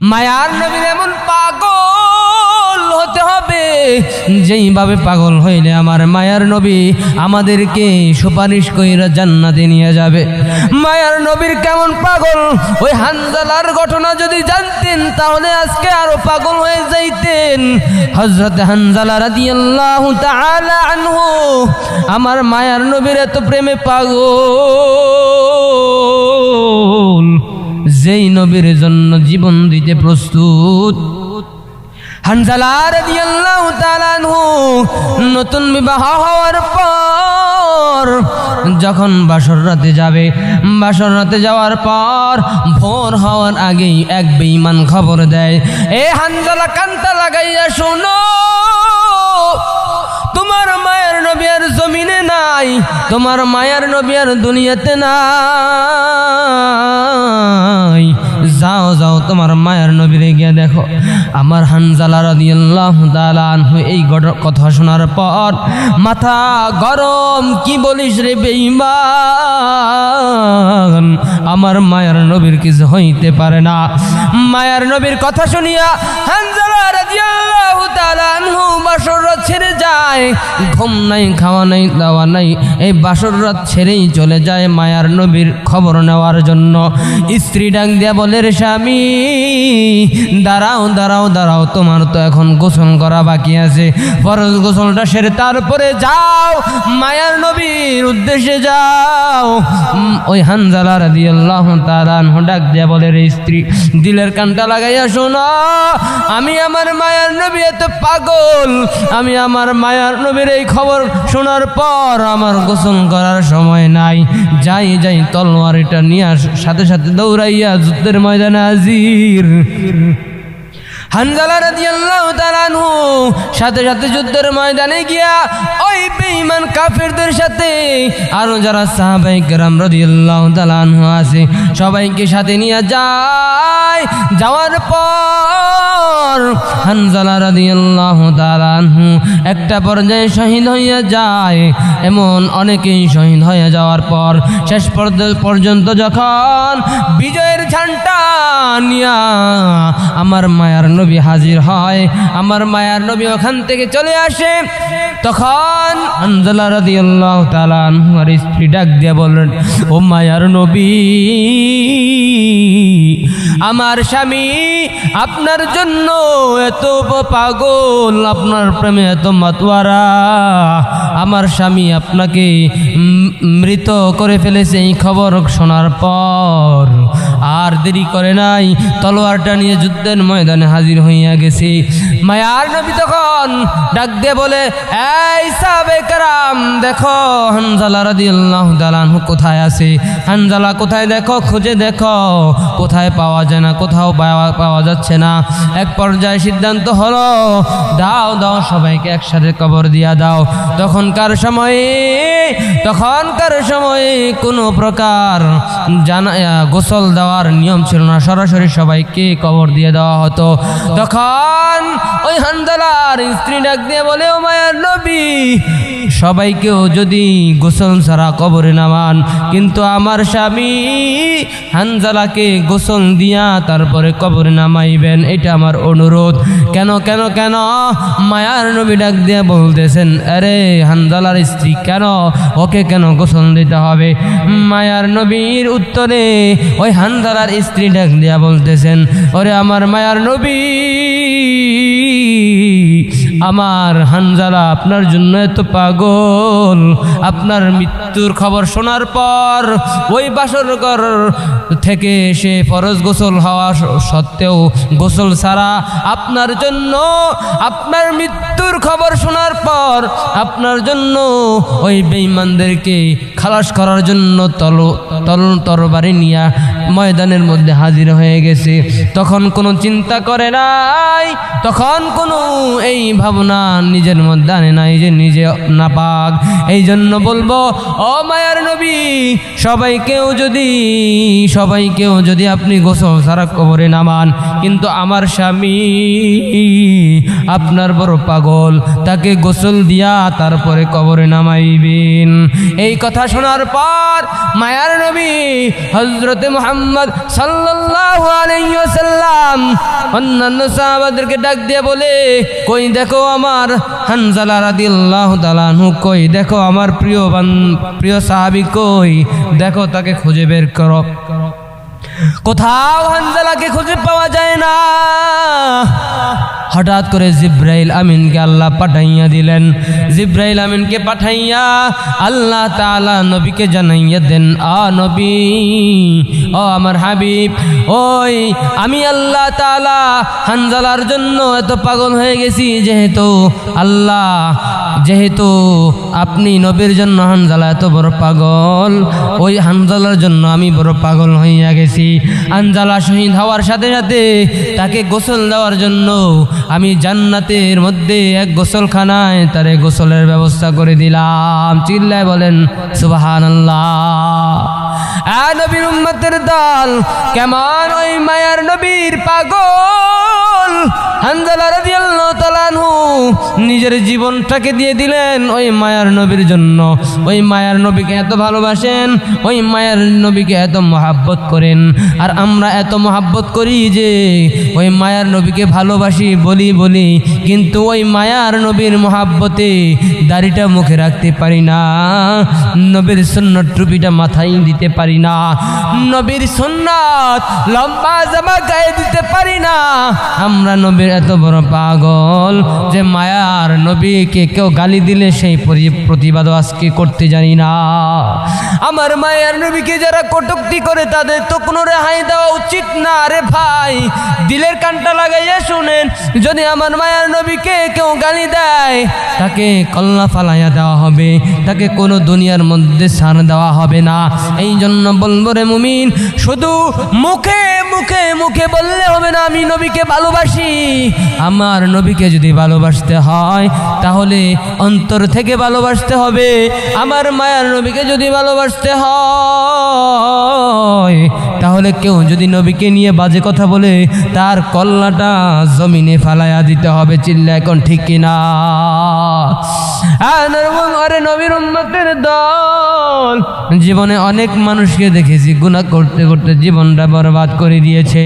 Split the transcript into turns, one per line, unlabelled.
মায়ার নবীর এমন পাগল হতে হবে যেইভাবে পাগল হইলে আমার মায়ার নবী আমাদেরকে সুপারিশ কইরা জান্নাতে নিয়ে যাবে। মায়ার নবীর কেমন পাগল? ওই হানজালার ঘটনা যদি জানতেন, তাহলে আজকে আরও পাগল হয়ে যাইতেন। হজরত হানজালা রাদিয়াল্লাহু তাআলা আনহু, আমার মায়ার নবীর এত প্রেমে পাগল। যেই নবীর জন্য জীবন দিতে প্রস্তুত। হানজালা রাদিয়াল্লাহু তাআলা নতুন বিবাহ হওয়ার পর যখন বাসর রাতে যাবে, বাসর রাতে যাওয়ার পর ভোর হওয়ার আগেই এক বেঈমান খবর দেয়, এ হানজালা, কান্তা লাগাইয়া শোনো। তোমার মায়ের নবী জমিনে নাই, তোমার মায়ের নবী দুনিয়াতে নাই। তোমার মায়ের নবীরে গিয়ে দেখো। আমার হানজালা রাদিয়াল্লাহু তাআলা আনহু এই কথা শোনার পর মাথা গরম, কি বলিস রে বেঈমান? আমার মায়ের নবীর কিছু হইতে পারে না। মায়ের নবীর কথা শুনিয়া হানজালা রাদিয়াল্লাহু তাআলা আনহু বাসর রাত ছেড়ে যায়। ঘুম নাই, খাওয়া নাই, দাওয়া নাই। এই বাসর রাত ছেড়েই চলে যায় মায়ার নবীর খবর নেওয়ার জন্য। স্ত্রী ডাক দিয়া বলে, রে স্বামী, দাঁড়াও দাঁড়াও দাঁড়াও, তোমার তো এখন গোসল করা বাকি আছে। ফরজ গোসলটা সেরে তারপরে যাও, মায়ার নবীর উদ্দেশ্যে যাও। ওই হানজালা রাদিয়াল্লাহু আল্লাহ আনহু ডাক দিয়া বলে, রে স্ত্রী, দিলের কানটা লাগাইয়া শোনো। আমি আমার মায়ার নবী এত পাগল আমি আমার মায়ার নবীর এই খবর শোনার পর আমার গোসল করার সময় নাই। যাই যাই তলোয়ার এটা নিয়ে সাথে সাথে দৌড়াইয়া যুদ্ধের ময়দানে হাজির। হানজালা রাদিয়াল্লাহু তাআলা সাথে সাথে যুদ্ধের ময়দানে গিয়া ওই বেঈমান কাফিরদের সাথে। আরও যারা সাহাবাই কেরাম রাদিয়াল্লাহু আনহু আছে, সবাইকে সাথে নিয়ে যায়। যাওয়ার পর হানজালা রাদিয়াল্লাহু আনহু একটা পর্যায়ে শহীদ হইয়া যায়। এমন অনেকেই শহীদ হয়ে যাওয়ার পর শেষ পর্য- পর্যন্ত যখন বিজয়ের ঝান্ডা নিয়া আমার মায়ার নবী হাজির হয়, আমার মায়ার নবী ওখান থেকে চলে আসে, তখন আনজালা রাদিয়াল্লাহু তাআলা আনহু স্ত্রী ডাক দিয়ে বললেন, ও মায়ার নবী, আমার স্বামী, আপনার জন্য এত পাগল, আপনার প্রেমে এত মাতোয়ারা। আমার স্বামী আপনাকে মৃত করে ফেলেছে এই খবর শোনার পর। আর দেরি করে নাই। তলোয়ারটা নিয়ে যুদ্ধের ময়দানে হাজির হইয়া গেছে। মায়ার নবী তখন ডাক দিয়ে বলে, এই দেখো, হানজালা রাদিয়াল্লাহু তাআলা কোথায় আছে? হানজালা কোথায় দেখো? খুঁজে দেখো। কোথায় পাওয়া যায় না, কোথাও পাওয়া যাচ্ছে না। এক পর্যায়ে সিদ্ধান্ত হলো, দাও দাও, সবাইকে একসাথে কবর দিয়া দাও। তখনকার সময়ে তখনকার সময়ে কোনো প্রকার জানা গোসল দেওয়ার নিয়ম ছিল না। সরাসরি সবাইকে কবর দিয়ে দেওয়া হতো। তখন ওই হান্দালার স্ত্রী ডাক দিয়ে বলে, ও মায়ার নবী সবাইকেও যদি গোসল ছাড়া কবরে নামান, কিন্তু আমার স্বামী হানজালাকে গোসল দিয়া তারপরে কবরে নামাইবেন, এটা আমার অনুরোধ। কেন কেন কেন? মায়ার নবী ডাক দিয়ে বলতেছেন, আরে হানজালার স্ত্রী কেন? ওকে কেন গোসল দিতে হবে? মায়ার নবীর উত্তরে ওই হানজালার স্ত্রী ডাক দিয়া বলতেছেন, ওরে আমার মায়ার নবী আমার হানজালা আপনার জন্য এত পাগল। আপনার মৃত্যুর খবর শোনার পর ওই বাসরঘর থেকে সে ফরজ গোসল হওয়া সত্ত্বেও গোসল ছাড়া আপনার জন্য, আপনার মৃত্যুর খবর শোনার পর আপনার জন্য ওই বেঈমানদেরকে খালাস করার জন্য তল তল, তরবারি নিয়ে ময়দানের মধ্যে হাজির হয়ে গেছে। তখন কোনো চিন্তা করে নাই, তখন কোনো ভাবনা নিজের মধ্যে আনে নাই যে নিজে নাপাক এই জন্য বলব, ও মায়ার নবী সবাইকেও যদি সবাইকেও যদি আপনি গোসল সারা কবরে নামান কিন্তু আমার স্বামী আপনার বড় পাগল, তাকে গোসল দিয়া তারপরে কবরে নামাইবেন। এই কথা শোনার পর মায়ার নবী হজরতে মোহাম্মদ সাল্লাল্লাহু আলাইহি ওয়াসাল্লাম অন্যান্য সাহাবাদেরকে ডাক দিয়ে বলে, কই দেখো আমার হানজালা রাদিল্লাহ দালানু কই? দেখো আমার প্রিয় বান প্রিয় সাহাবি কই? দেখো তাকে খুঁজে বের করো। কোথাও হানজালাকে খুঁজে পাওয়া যায় না। হঠাৎ করে জিব্রাইল আমিনকে আল্লাহ পাঠাইয়া দিলেন। জিব্রাইল আমিনকে পাঠাইয়া আল্লাহ তালা নবীকে জানাইয়া দেন, আ নবী, ও আমার হাবিব, ওই আমি আল্লাহ তালা হানজালার জন্য এত পাগল হয়ে গেছি, যেহেতু আল্লাহ যেহেতু আপনি নবীর জন্য হানজালা এত বড় পাগল, ওই হানজালার জন্য আমি বড় পাগল হইয়া গেছি। আনজালা শহীদ হওয়ার সাথে সাথে তাকে গোসল দেওয়ার জন্য আমি জান্নাতের মধ্যে এক গোসলখানায় তারে গোসলের ব্যবস্থা করে দিলাম। চিল্লায় বলেন সুবাহান নবীর উম্মতের দল কেমন ওই মায়ার নবীর পাগল? হানজালা রাদিয়াল্লাহু তাআলাহু নিজের জীবনটাকে দিয়ে দিলেন ওই মায়ার নবীর জন্য। ওই মায়ার নবীকে এত ভালোবাসেন, ওই মায়ার নবীকে এত মহাব্বত করেন। আর আমরা এত মহাব্বত করি যে ওই মায়ার নবীকে ভালোবাসি, বলি বলি। কিন্তু ওই মায়ার নবীর মহাব্বতে দাড়িটা মুখে রাখতে পারি না। নবীর সুন্নত টুপিটা মাথায় দিতে পারি না। নবীর সুন্নত লম্বা জামা গায়ে দিতে পারি না। আমরা নবীর এত বড় পাগল যে মায়ার নবীকে কেউ গালি দিলে সেই পরি- প্রতিবাদও আজকে করতে জানি না। আমার মায়ার নবীকে যারা কটুক্তি করে তাদের তো কোনো রেহাই দেওয়া উচিত না। রে ভাই, দিলের কানটা লাগাইয়া শুনেন, যদি আমার মায়ার নবীকে কেউ গালি দেয়, তাকে কল্লা ফালাইয়া দেওয়া হবে। তাকে কোনো দুনিয়ার মধ্যে ছাড় দেওয়া হবে না। এই জন্য বলব রে মুমিন, শুধু মুখে মুখে মুখে বললে হবে না, আমি নবীকে ভালোবাসি। আমার নবীকে যদি ভালোবাসতে হয়, তাহলে অন্তর থেকে ভালোবাসতে হবে। আমার মায়ার নবীকে যদি ভালোবাসতে হয় তাহলে কেউ যদি নবীকে নিয়ে বাজে কথা বলে, তার কল্লাটা জমিনে ফালাইয়া দিতে হবে, চিল্লা, এখন ঠিক কিনা আরে নবীর দল। জীবনে অনেক মানুষকে দেখেছি গুণা করতে করতে জীবনটা বরবাদ করে দিয়েছে।